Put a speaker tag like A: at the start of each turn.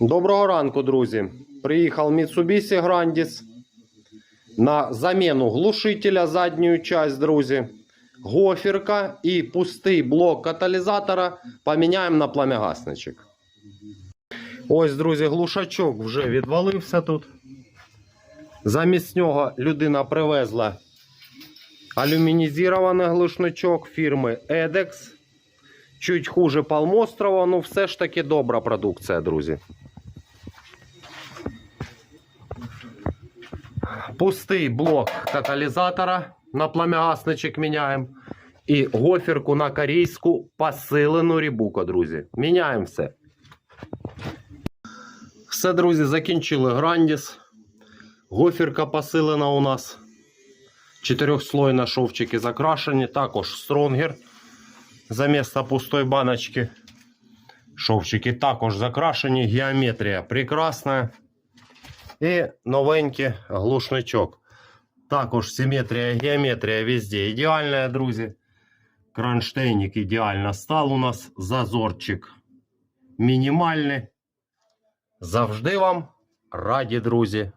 A: Доброго ранку, друзі. Приїхав Mitsubishi Grandis на заміну глушителя задню часть, друзі. Гоферка і пустий блок каталізатора поміняємо на пламягасничок. Ось, друзі, глушачок вже відвалився тут. Замість нього людина привезла алюмінізований глушничок фірми Edex. Чуть хуже Палмострова, ну все ж таки добра продукція, друзі. Пустий блок каталізатора на пламягасничок міняємо. І гоферку на корейську посилену рібуку, друзі. Міняємо все. Все, друзі, закінчили Грандіс. Гоферка посилена у нас. Чотирьохслойна шовчики закрашені. Також стронгер. Замісто пустої баночки. Шовчики також закрашені. Геометрія прекрасна. І новенький глушничок. Також симетрія, геометрія везде ідеальна, друзі. Кронштейник ідеально став у нас. Зазорчик мінімальний. Завжди вам раді, друзі,